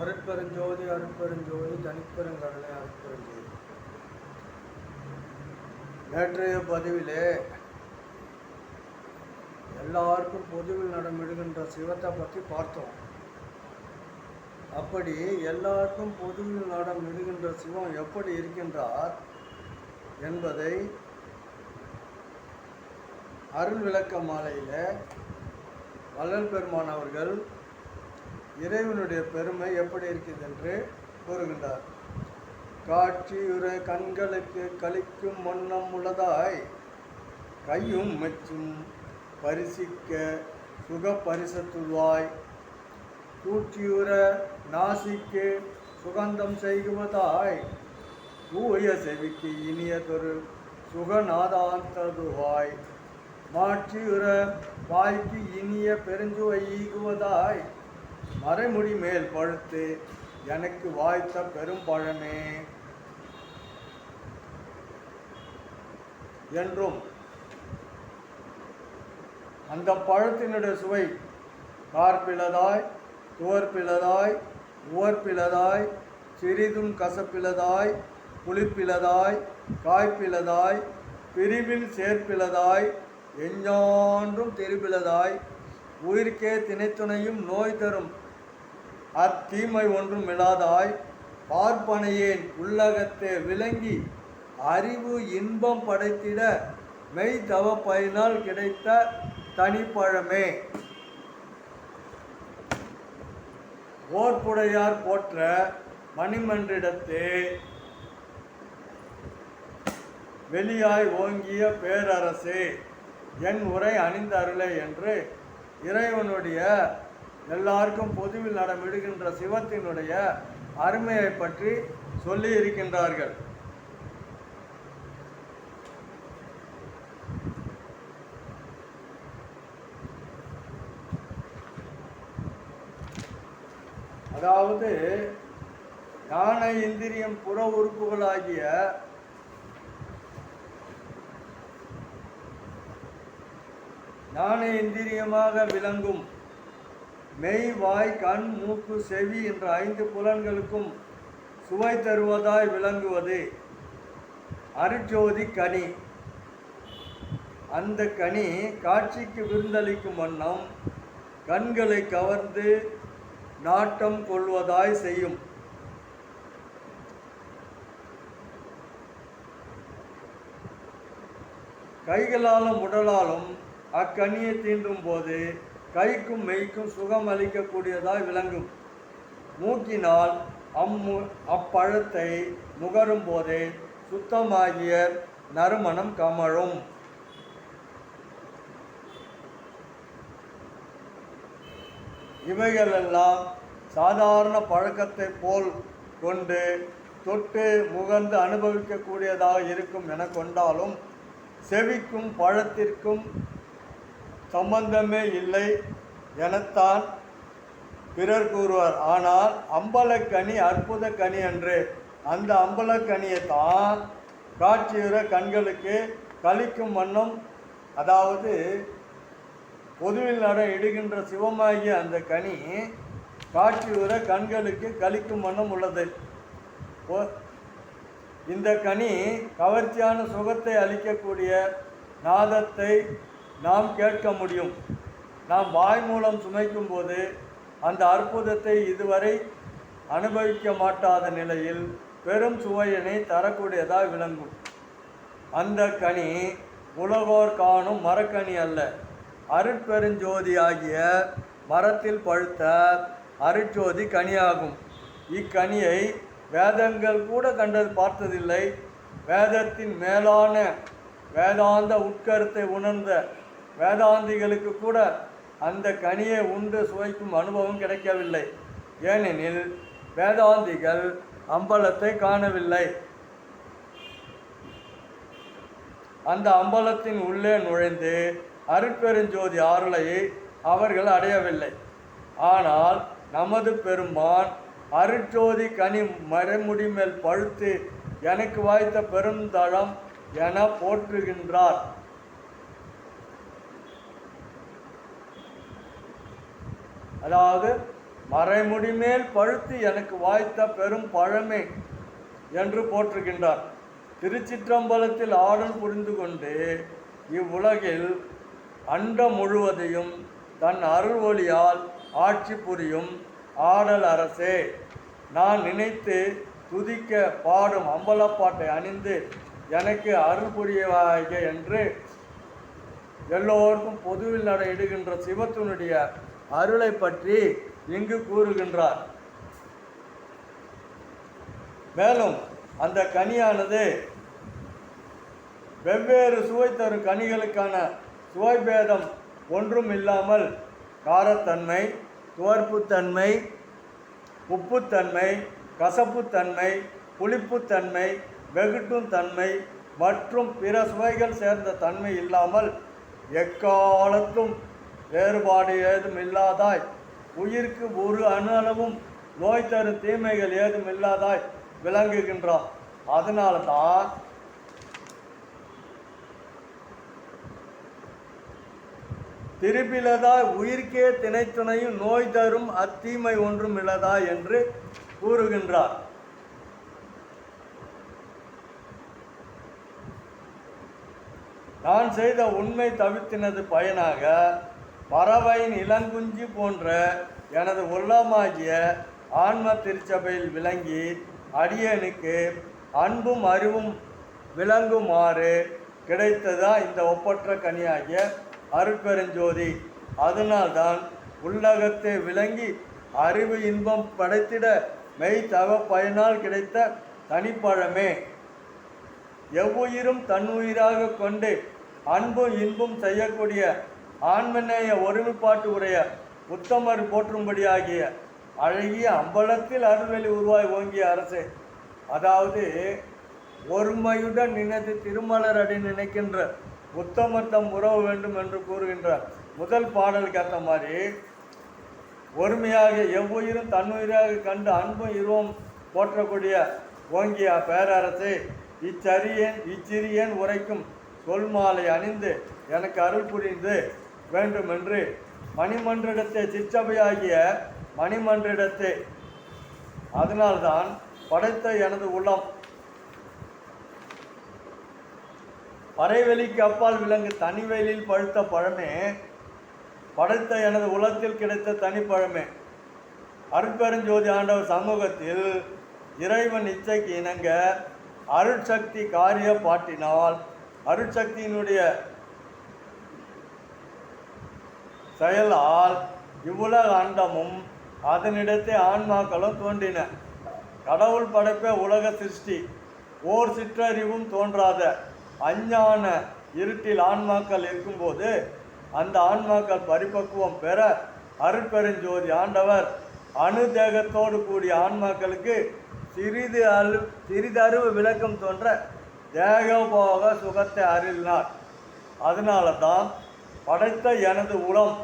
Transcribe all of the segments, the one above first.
அருட்பெருஞ்சோதி அருட்பெருஞ்சோதி தனிப்பெருங்கடலை அருட்பெருஞ்சோதி. நேற்றைய பதிவிலே எல்லாருக்கும் பொதுவில் நடமிடுகின்ற சிவத்தை பற்றி பார்த்தோம். அப்படி எல்லாருக்கும் பொதுவில் நடமிடுகின்ற சிவம் எப்படி இருக்கின்றார் என்பதை அருள் விளக்க மாலையில் வள்ளல் பெருமான் அவர்கள் இறைவனுடைய பெருமை எப்படி இருக்குது என்று கூறுகின்றார். காட்சியுற கண்களுக்கு கழிக்கும் வண்ணம் உள்ளதாய் கையும் மற்றும் பரிசிக்க சுக பரிசத்துவாய் கூற்றியுற நாசிக்கு சுகந்தம் செய்குவதாய் தூய செவிக்கு இனியதொரு சுகநாதாந்ததுவாய். மாற்றியுற வாய்க்கு இனிய பெருஞ்சுவை ஈகுவதாய் மறைமுடி மேல் பழுத்து எனக்கு வாய்த்த பெரும் பழமே. என்றும் அந்த பழத்தினுடைய சுவை கார்பிலதாய் துவர்பிலதாய் உவர்பிலதாய் சிறிதும் கசப்பிலதாய் புளிப்பிலதாய் காய்ப்பிலதாய் பிரிவில் சேர்ப்பிலதாய் எஞ்ஞான்றும் தெரிபிளதாய் உயிர்க்கே திணைத்துணையும் நோய் தரும் அத்தீமை ஒன்றும் இல்லாதாய் பார்ப்பனையேன் உள்ளகத்தே விளங்கி அறிவு இன்பம் படைத்திட மெய் தவ பயனால் கிடைத்த தனிப்பழமே. ஓர்புடையார் போற்ற மணிமன்றிடத்தே வெளியாய் ஓங்கிய பேரரசே என் உரை அணிந்த என்று இறைவனுடைய எல்லாருக்கும் பொதுவில் நடமிடுகின்ற சிவத்தினுடைய அருமையை பற்றி சொல்லி இருக்கின்றார்கள். அதாவது ஞான இந்திரியம் புற உறுப்புகளாகிய ஞான இந்திரியமாக விளங்கும் மெய் வாய் கண் மூக்கு செவி என்ற ஐந்து புலன்களுக்கும் சுவை தருவதாய் விளங்குவது. அருட்ஜோதி கனி. அந்த கனி காட்சிக்கு விருந்தளிக்கும் வண்ணம் கண்களை கவர்ந்து நாட்டம் கொள்வதாய் செய்யும். கைகளாலும் உடலாலும் அக்கனியை தீண்டும் போது கைக்கும் மெய்க்கும் சுகம் அளிக்கக்கூடியதாய் விளங்கும். மூக்கினால் அம்மு அப்பழத்தை நுகரும் போதே சுத்தமாகிய நறுமணம் கமழும். இவைகளெல்லாம் சாதாரண பழக்கத்தை போல் கொண்டு தொட்டு முகர்ந்து அனுபவிக்கக்கூடியதாக இருக்கும் என கொண்டாலும் செவிக்கும் பழத்திற்கும் சம்பந்தமே இல்லை எனத்தான் பிறர் கூறுவார். ஆனால் அம்பலக்கனி அற்புத கனி என்று அந்த அம்பலக்கனியை தான் காட்சியுற கண்களுக்கு கழிக்கும் வண்ணம் அதாவது பொதுவில் நட இடுகின்ற சிவமாகிய அந்த கனி காட்சியுற கண்களுக்கு கழிக்கும் வண்ணம் உள்ளது. ஓ- இந்த கனி கவர்ச்சியான சுகத்தை அளிக்கக்கூடிய நாதத்தை நாம் கேட்க முடியும். நாம் வாய் மூலம் சுமைக்கும் போது அந்த அற்புதத்தை இதுவரை அனுபவிக்க மாட்டாத நிலையில் பெரும் சுவையினை தரக்கூடியதாக விளங்கும். அந்த கனி உலகோர் காணும் மரக்கனி அல்ல. அருட்பெருஞ்சோதி ஆகிய மரத்தில் பழுத்த அருட்ஜோதி கனியாகும். இக்கனியை வேதங்கள் கூட கண்டது பார்த்ததில்லை. வேதத்தின் மேலான வேதாந்த உட்கருத்தை உணர்ந்த வேதாந்திகளுக்கு கூட அந்த கனியை உண்டு சுவைக்கும் அனுபவம் கிடைக்கவில்லை. ஏனெனில் வேதாந்திகள் அம்பலத்தை காணவில்லை. அந்த அம்பலத்தின் உள்ளே நுழைந்து அருட்பெருஞ்சோதி ஆறுலை அவர்கள் அடையவில்லை. ஆனால் நமது பெருமான் அருட்ஜோதி கனி மறைமுடி மேல் பழுத்து எனக்கு வாய்த்த பெருந்தளம் என போற்றுகின்றார். அதாவது மறைமுடி மேல் பழுத்து எனக்கு வாய்த்த பெரும் பழமே என்று போற்றுகின்றார். திருச்சிற்றம்பலத்தில் ஆடல் புரிந்து கொண்டு இவ்வுலகில் அண்டம் முழுவதையும் தன் அருள் ஒளியால் ஆட்சி புரியும் ஆடல் அரசே நான் நினைத்து துதிக்க பாடும் அம்பலப்பாட்டை அணிந்து எனக்கு அருள் புரியவாக என்று எல்லோருக்கும் பொதுவில் நடையிடுகின்ற சிவத்தினுடைய அருளை பற்றி இங்கு கூறுகின்றார். மேலும் அந்த கனியானது வெவ்வேறு சுவை தரும் கனிகளுக்கான சுவைபேதம் ஒன்றும் இல்லாமல் காரத்தன்மை துவர்ப்புத்தன்மை உப்புத்தன்மை கசப்புத்தன்மை புளிப்புத்தன்மை வெகுட்டும் தன்மை மற்றும் பிற சுவைகள் சேர்ந்த தன்மை இல்லாமல் எக்காலத்தும் வேறுபாடு ஏதும் இல்லாதாய். உயிருக்கு ஒரு அணு அளவும் நோய் தரும் தீமைகள் ஏதும் இல்லாதாய் விளங்குகின்றார். அதனால தான் திருப்பிலதாய் உயிர்க்கே திணைத்துணையும் நோய் தரும் அத்தீமை ஒன்றும் இல்லதா என்று கூறுகின்றார். நான் செய்த உண்மை தவிர்த்தினது பயனாக பறவையின் இளங்குஞ்சி போன்ற எனது உள்ளமாகிய ஆன்ம திருச்சபையில் விளங்கி அடியனுக்கு அன்பும் அறிவும் விளங்குமாறு கிடைத்ததா இந்த ஒப்பற்ற கனியாகிய அருட்பெருஞ்சோதி. அதனால்தான் உள்ளகத்தை விளங்கி அறிவு இன்பம் படைத்திட மெய் தவ பயனால் கிடைத்த தனிப்பழமே. எவ்வுயிரும் தன்னுயிராக கொண்டு அன்பும் இன்பும் செய்யக்கூடிய ஆண்மநேய ஒருமைப்பாட்டு உடைய உத்தமர் போற்றும்படியாகிய அழகிய அம்பலத்தில் அருள்வெளி உருவாய் ஓங்கிய அரசே அதாவது ஒருமையுடன் நினைத்து திருமலர் அடி நினைக்கின்ற உத்தமர் தம் உறவு வேண்டும் என்று கூறுகின்றார் முதல் பாடலுக்கு ஏற்ற மாதிரி ஒருமையாக எவ்வுயிரும் தன்னுயிராக கண்டு அன்பும் இருவும் போற்றக்கூடிய ஓங்கிய பேரரசே இச்சரியன் இச்சிறியன் உரைக்கும் சொல்மாலை அணிந்து எனக்கு அருள் புரிந்து வேண்டும் என்று மணிமன்றிடத்தை சிற்றபையாகிய மணிமன்றிடத்தை அதனால்தான் படைத்த எனது உள்ளம் பறைவெளிக்கு அப்பால் விளங்கு தனிவெளியில் பழுத்த பழமே படைத்த எனது உலகத்தில் கிடைத்த தனிப்பழமே. அருட்பெருஞ்சோதி ஆண்டவர் சமூகத்தில் இறைவன் இச்சைக்கு இணங்க அருட்சக்தி காரிய பாட்டினால் அருட்சக்தியினுடைய செயலால் இவ்வுலக அண்டமும் அதனிடத்தே ஆன்மாக்களும் தோன்றின. கடவுள் படைப்பே உலக சிருஷ்டி. ஓர் சிற்றறிவும் தோன்றாத அஞ்ஞான இருட்டில் ஆன்மாக்கள் இருக்கும்போது அந்த ஆன்மாக்கள் பரிபக்குவம் பெற அருட்பெருஞ்சோதி ஆண்டவர் அணுதேகத்தோடு கூடிய ஆன்மாக்களுக்கு சிறிது அல் சிறிதறிவு விளக்கம் தோன்ற தேகபோக சுகத்தை அருளினார். அதனால தான் படைத்த எனது உளம்.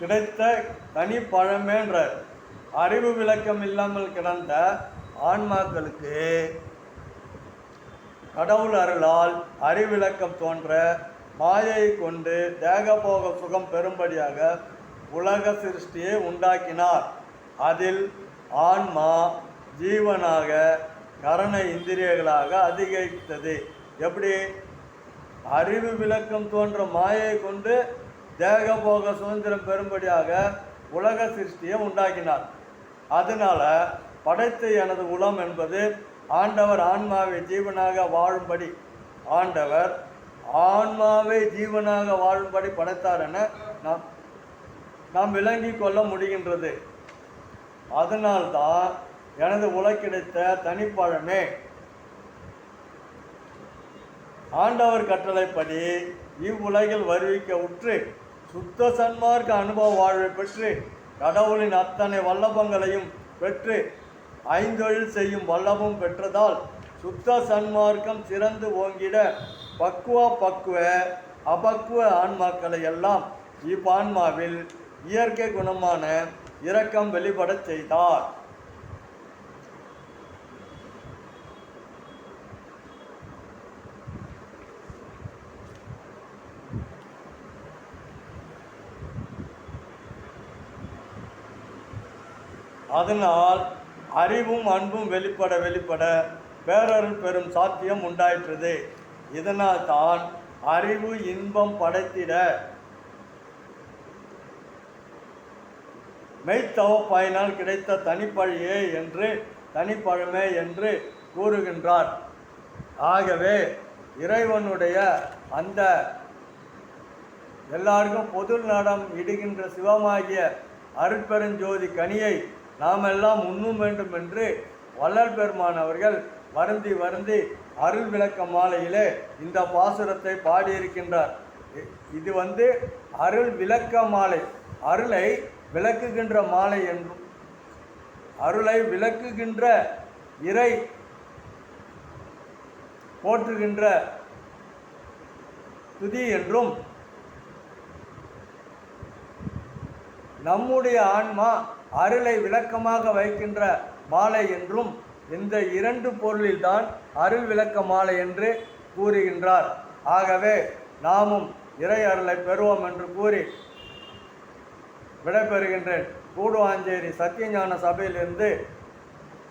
கிடைத்த தனி பழமேன்ற அறிவு விளக்கம் இல்லாமல் கிடந்த ஆன்மாக்களுக்கு கடவுள் அருளால் அறிவிளக்கம் தோன்ற மாயை கொண்டு தேகபோக சுகம் பெறும்படியாக உலக சிருஷ்டியை உண்டாக்கினார். அதில் ஆன்மா ஜீவனாக கரண இந்திரியங்களாக அதிகரித்தது. எப்படி? அறிவு விளக்கம் தோன்ற மாயை கொண்டு தேகபோக சுதந்திரம் பெறும்படியாக உலக சிருஷ்டியை உண்டாக்கினார். அதனால் படைத்த எனது உளம் என்பது ஆண்டவர் ஆன்மாவை ஜீவனாக வாழும்படி ஆண்டவர் ஆன்மாவை ஜீவனாக வாழும்படி படைத்தார் என நாம் நாம் விளங்கிக் கொள்ள முடிகின்றது. அதனால்தான் எனது உலக்கிடைத்த தனிப்பழமே. ஆண்டவர் கட்டளைப்படி இவ்வுலகில் வருவிக்க உற்று சுத்த சன்மார்க்க அனுபவ வாழ்வை பெற்று கடவுளின் அத்தனை வல்லபங்களையும் பெற்று ஐந்தொழில் செய்யும் வல்லமும் பெற்றதால் சுத்த சன்மார்க்கம் சிறந்து ஓங்கிட பக்குவ பக்குவ அபக்குவ ஆன்மாக்களை எல்லாம் இவ்வான்மாவில் இயற்கை குணமான இரக்கம் வெளிப்படச் செய்தார். அதனால் அறிவும் அன்பும் வெளிப்பட வெளிப்பட பேரருள் பெறும் சாத்தியம் உண்டாயிற்றது. இதனால் தான் அறிவு இன்பம் படைத்திட மெய்த்தவப்பாயினால் கிடைத்த தனிப்பழியே என்று தனிப்பழமே என்று கூறுகின்றார். ஆகவே இறைவனுடைய அந்த எல்லாருக்கும் பொது நடம் இடுகின்ற சிவமாகிய அருட்பெருஞ்சோதி கனியை நாமெல்லாம் உண்ணும் வேண்டும் என்று வள்ளல் பெருமான் அவர்கள் வருந்தி வருந்தி அருள் விளக்க மாலையிலே இந்த பாசுரத்தை பாடியிருக்கின்றார். இது வந்து அருள் விளக்க மாலை. அருளை விளக்குகின்ற மாலை என்றும் அருளை விளக்குகின்ற இறை போற்றுகின்ற துதி என்றும் நம்முடைய ஆன்மா அருளை விளக்கமாக வைக்கின்ற மாலை என்றும் இந்த இரண்டு பொருளில்தான் அருள் விளக்க மாலை என்று கூறுகின்றார். ஆகவே நாமும் இறை அருளை பெறுவோம் என்று கூறி விடைபெறுகின்றேன் கூடுவாஞ்சேரி சத்தியஞான சபையிலிருந்து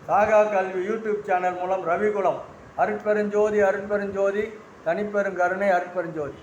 சாகா கல்வி யூடியூப் சேனல் மூலம் ரவிகுலம் அருட்பெருஞ்சோதி அருட்பெருஞ்சோதி தனிப்பெருங்கருணை அருட்பெருஞ்சோதி.